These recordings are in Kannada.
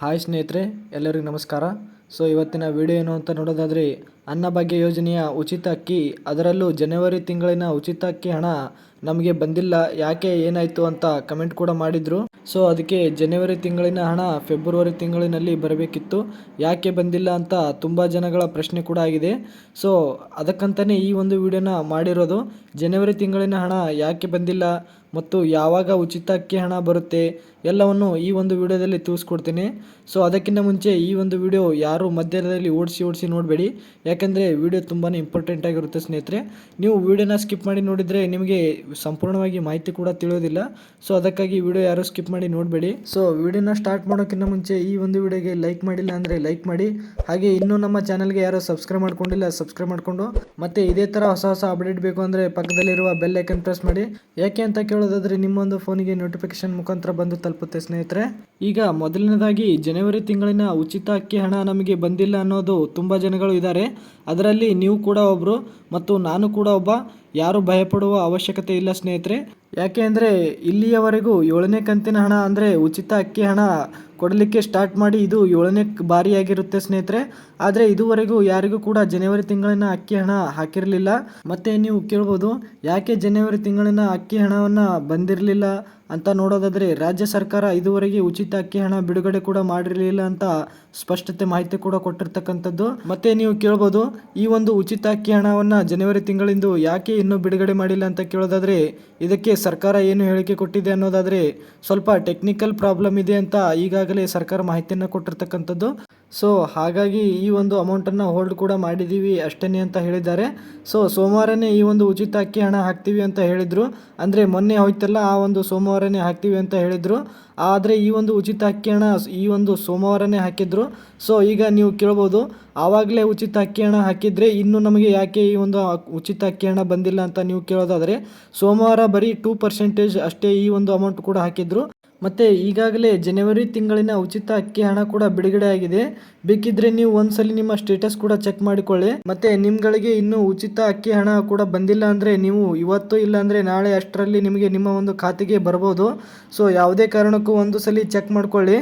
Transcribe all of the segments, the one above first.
ಹಾಯ್ ಸ್ನೇಹಿತರೆ ಎಲ್ಲರಿಗೂ ನಮಸ್ಕಾರ. ಸೊ ಇವತ್ತಿನ ವಿಡಿಯೋ ಏನು ಅಂತ ನೋಡೋದಾದರೆ ಅನ್ನಭಾಗ್ಯ ಯೋಜನೆಯ ಉಚಿತ ಅಕ್ಕಿ. ಅದರಲ್ಲೂ ಜನವರಿ ತಿಂಗಳಿನ ಉಚಿತ ಅಕ್ಕಿ ಹಣ ನಮಗೆ ಬಂದಿಲ್ಲ. ಯಾಕೆ ಏನಾಯಿತು ಅಂತ ಕಮೆಂಟ್ ಕೂಡ ಮಾಡಿದರು. ಸೊ, ಅದಕ್ಕೆ ಜನವರಿ ತಿಂಗಳಿನ ಹಣ ಫೆಬ್ರವರಿ ತಿಂಗಳಿನಲ್ಲಿ ಬರಬೇಕಿತ್ತು. ಯಾಕೆ ಬಂದಿಲ್ಲ ಅಂತ ತುಂಬ ಜನಗಳ ಪ್ರಶ್ನೆ ಕೂಡ ಆಗಿದೆ. ಸೊ ಅದಕ್ಕಂತಲೇ ಈ ಒಂದು ವಿಡಿಯೋನ ಮಾಡಿರೋದು. ಜನವರಿ ತಿಂಗಳಿನ ಹಣ ಯಾಕೆ ಬಂದಿಲ್ಲ ಮತ್ತು ಯಾವಾಗ ಉಚಿತ ಅಕ್ಕಿ ಹಣ ಬರುತ್ತೆ ಎಲ್ಲವನ್ನು ಈ ಒಂದು ವಿಡಿಯೋದಲ್ಲಿ ತಿಳಿಸ್ಕೊಡ್ತೀನಿ ಸೊ, ಅದಕ್ಕಿಂತ ಮುಂಚೆ ಈ ಒಂದು ವಿಡಿಯೋ ಯಾರು ಮಧ್ಯದಲ್ಲಿ ಓಡಿಸಿ ಓಡಿಸಿ ನೋಡಬೇಡಿ. ಯಾಕಂದರೆ ವಿಡಿಯೋ ತುಂಬಾ ಇಂಪಾರ್ಟೆಂಟ್ ಆಗಿರುತ್ತೆ ಸ್ನೇಹಿತರೆ. ನೀವು ವಿಡಿಯೋನ ಸ್ಕಿಪ್ ಮಾಡಿ ನೋಡಿದರೆ ನಿಮಗೆ ಸಂಪೂರ್ಣವಾಗಿ ಮಾಹಿತಿ ಕೂಡ ತಿಳಿಯೋದಿಲ್ಲ. ಸೊ ಅದಕ್ಕಾಗಿ ವಿಡಿಯೋ ಯಾರು ಸ್ಕಿಪ್ ಮಾಡಿ ನೋಡಬೇಡಿ. ಸೊ ವಿಡಿಯೋನ ಸ್ಟಾರ್ಟ್ ಮಾಡೋಕ್ಕಿಂತ ಮುಂಚೆ ಈ ಒಂದು ವಿಡಿಯೋಗೆ ಲೈಕ್ ಮಾಡಿಲ್ಲ ಅಂದರೆ ಲೈಕ್ ಮಾಡಿ. ಹಾಗೆ ಇನ್ನೂ ನಮ್ಮ ಚಾನಲ್ಗೆ ಯಾರೋ ಸಬ್ಸ್ಕ್ರೈಬ್ ಮಾಡ್ಕೊಂಡಿಲ್ಲ ಸಬ್ಸ್ಕ್ರೈಬ್ ಮಾಡಿಕೊಂಡು. ಮತ್ತೆ ಇದೇ ಥರ ಹೊಸ ಹೊಸ ಅಪ್ಡೇಟ್ ಬೇಕು ಅಂದರೆ ಪಕ್ಕದಲ್ಲಿರುವ ಬೆಲ್ ಐಕನ್ ಪ್ರೆಸ್ ಮಾಡಿ. ಯಾಕೆ ಅಂತ ಕೇಳೋದಾದರೆ ನಿಮ್ಮೊಂದು ಫೋನಿಗೆ ನೋಟಿಫಿಕೇಶನ್ ಮುಖಾಂತರ ಬಂದು ತಲುಪುತ್ತೆ ಸ್ನೇಹಿತರೆ. ಈಗ ಮೊದಲನೇದಾಗಿ ಜನವರಿ ತಿಂಗಳಿನ ಉಚಿತ ಅಕ್ಕಿ ಹಣ ನಮಗೆ ಬಂದಿಲ್ಲ ಅನ್ನೋದು ತುಂಬ ಜನಗಳು ಇದ್ದಾರೆ. ಅದರಲ್ಲಿ ನೀವು ಕೂಡ ಒಬ್ಬರು ಮತ್ತು ನಾನು ಕೂಡ ಒಬ್ಬ, ಯಾರು ಭಯಪಡುವ ಅವಶ್ಯಕತೆ ಇಲ್ಲ ಸ್ನೇಹಿತರೆ. ಯಾಕೆ ಅಂದರೆ ಇಲ್ಲಿಯವರೆಗೂ ಏಳನೇ ಕಂತಿನ ಹಣ ಅಂದರೆ ಉಚಿತ ಅಕ್ಕಿ ಹಣ ಕೊಡಲಿಕ್ಕೆ ಸ್ಟಾರ್ಟ್ ಮಾಡಿ ಇದು ಏಳನೇ ಬಾರಿಯಾಗಿರುತ್ತೆ ಸ್ನೇಹಿತರೆ. ಆದರೆ ಇದುವರೆಗೂ ಯಾರಿಗೂ ಕೂಡ ಜನವರಿ ತಿಂಗಳಿನ ಅಕ್ಕಿ ಹಣ ಹಾಕಿರಲಿಲ್ಲ. ಮತ್ತು ನೀವು ಕೇಳ್ಬೋದು, ಯಾಕೆ ಜನವರಿ ತಿಂಗಳಿನ ಅಕ್ಕಿ ಹಣವನ್ನು ಬಂದಿರಲಿಲ್ಲ ಅಂತ ನೋಡೋದಾದರೆ, ರಾಜ್ಯ ಸರ್ಕಾರ ಇದುವರೆಗೆ ಉಚಿತ ಅಕ್ಕಿ ಹಣ ಬಿಡುಗಡೆ ಕೂಡ ಮಾಡಿರಲಿಲ್ಲ ಅಂತ ಸ್ಪಷ್ಟತೆ ಮಾಹಿತಿ ಕೂಡ ಕೊಟ್ಟಿರ್ತಕ್ಕಂಥದ್ದು. ಮತ್ತೆ ನೀವು ಕೇಳ್ಬೋದು, ಈ ಒಂದು ಉಚಿತ ಅಕ್ಕಿ ಹಣವನ್ನು ಜನವರಿ ತಿಂಗಳಿಂದು ಯಾಕೆ ಇನ್ನೂ ಬಿಡುಗಡೆ ಮಾಡಿಲ್ಲ ಅಂತ ಕೇಳೋದಾದರೆ, ಇದಕ್ಕೆ ಸರ್ಕಾರ ಏನು ಹೇಳಿಕೆ ಕೊಟ್ಟಿದೆ ಅನ್ನೋದಾದರೆ, ಸ್ವಲ್ಪ ಟೆಕ್ನಿಕಲ್ ಪ್ರಾಬ್ಲಮ್ ಇದೆ ಅಂತ ಈಗಾಗಲೇ ಸರ್ಕಾರ ಮಾಹಿತಿಯನ್ನು ಕೊಟ್ಟಿರ್ತಕ್ಕಂಥದ್ದು. ಸೊ ಹಾಗಾಗಿ ಈ ಒಂದು ಅಮೌಂಟನ್ನು ಹೋಲ್ಡ್ ಕೂಡ ಮಾಡಿದ್ದೀವಿ ಅಷ್ಟೇ ಅಂತ ಹೇಳಿದ್ದಾರೆ. ಸೊ ಸೋಮವಾರನೇ ಈ ಒಂದು ಉಚಿತ ಅಕ್ಕಿ ಹಣ ಹಾಕ್ತೀವಿ ಅಂತ ಹೇಳಿದರು. ಅಂದರೆ ಮೊನ್ನೆ ಹೋಯ್ತಲ್ಲ, ಆ ಒಂದು ಸೋಮವಾರನೇ ಹಾಕ್ತೀವಿ ಅಂತ ಹೇಳಿದರು. ಆದರೆ ಈ ಒಂದು ಉಚಿತ ಅಕ್ಕಿ ಹಣ ಈ ಒಂದು ಸೋಮವಾರನೇ ಹಾಕಿದ್ರು. ಸೊ ಈಗ ನೀವು ಕೇಳ್ಬೋದು, ಆವಾಗಲೇ ಉಚಿತ ಅಕ್ಕಿ ಹಣ ಹಾಕಿದರೆ ಇನ್ನು ನಮಗೆ ಯಾಕೆ ಈ ಒಂದು ಉಚಿತ ಅಕ್ಕಿ ಹಣ ಬಂದಿಲ್ಲ ಅಂತ ನೀವು ಕೇಳೋದಾದರೆ, ಸೋಮವಾರ ಬರೀ ಟೂ ಪರ್ಸೆಂಟೇಜ್ ಅಷ್ಟೇ ಈ ಒಂದು ಅಮೌಂಟ್ ಕೂಡ ಹಾಕಿದ್ರು. ಮತ್ತು ಈಗಾಗಲೇ ಜನವರಿ ತಿಂಗಳಿನ ಉಚಿತ ಅಕ್ಕಿ ಹಣ ಕೂಡ ಬಿಡುಗಡೆ ಆಗಿದೆ. ಬೇಕಿದ್ರೆ ನೀವು ಒಂದ್ಸಲಿ ನಿಮ್ಮ ಸ್ಟೇಟಸ್ ಕೂಡ ಚೆಕ್ ಮಾಡಿಕೊಳ್ಳಿ. ಮತ್ತು ನಿಮ್ಗಳಿಗೆ ಇನ್ನೂ ಉಚಿತ ಅಕ್ಕಿ ಹಣ ಕೂಡ ಬಂದಿಲ್ಲ ಅಂದರೆ ನೀವು ಇವತ್ತು ಇಲ್ಲ ಅಂದರೆ ನಾಳೆ ಅಷ್ಟರಲ್ಲಿ ನಿಮಗೆ ನಿಮ್ಮ ಒಂದು ಖಾತೆಗೆ ಬರ್ಬೋದು. ಸೊ ಯಾವುದೇ ಕಾರಣಕ್ಕೂ ಒಂದು ಸಲ ಚೆಕ್ ಮಾಡಿಕೊಳ್ಳಿ.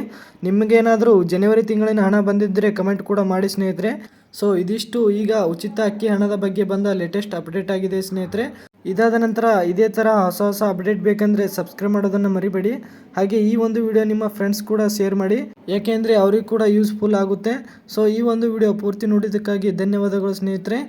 ನಿಮಗೇನಾದರೂ ಜನವರಿ ತಿಂಗಳಿನ ಹಣ ಬಂದಿದ್ದರೆ ಕಮೆಂಟ್ ಕೂಡ ಮಾಡಿ ಸ್ನೇಹಿತರೆ. ಸೊ ಇದಿಷ್ಟು ಈಗ ಉಚಿತ ಅಕ್ಕಿ ಹಣದ ಬಗ್ಗೆ ಬಂದ ಲೇಟೆಸ್ಟ್ ಅಪ್ಡೇಟ್ ಆಗಿದೆ ಸ್ನೇಹಿತರೆ. ಇದಾದ ನಂತರ ಇದೇ ಥರ ಹೊಸ ಹೊಸ ಅಪ್ಡೇಟ್ ಬೇಕಂದರೆ ಸಬ್ಸ್ಕ್ರೈಬ್ ಮಾಡೋದನ್ನು ಮರಿಬೇಡಿ. ಹಾಗೆ ಈ ಒಂದು ವಿಡಿಯೋ ನಿಮ್ಮ ಫ್ರೆಂಡ್ಸ್ ಕೂಡ ಶೇರ್ ಮಾಡಿ. ಯಾಕೆಂದರೆ ಅವ್ರಿಗೆ ಕೂಡ ಯೂಸ್ಫುಲ್ ಆಗುತ್ತೆ. ಸೊ ಈ ಒಂದು ವಿಡಿಯೋ ಪೂರ್ತಿ ನೋಡಿದ್ದಕ್ಕಾಗಿ ಧನ್ಯವಾದಗಳು ಸ್ನೇಹಿತರೆ.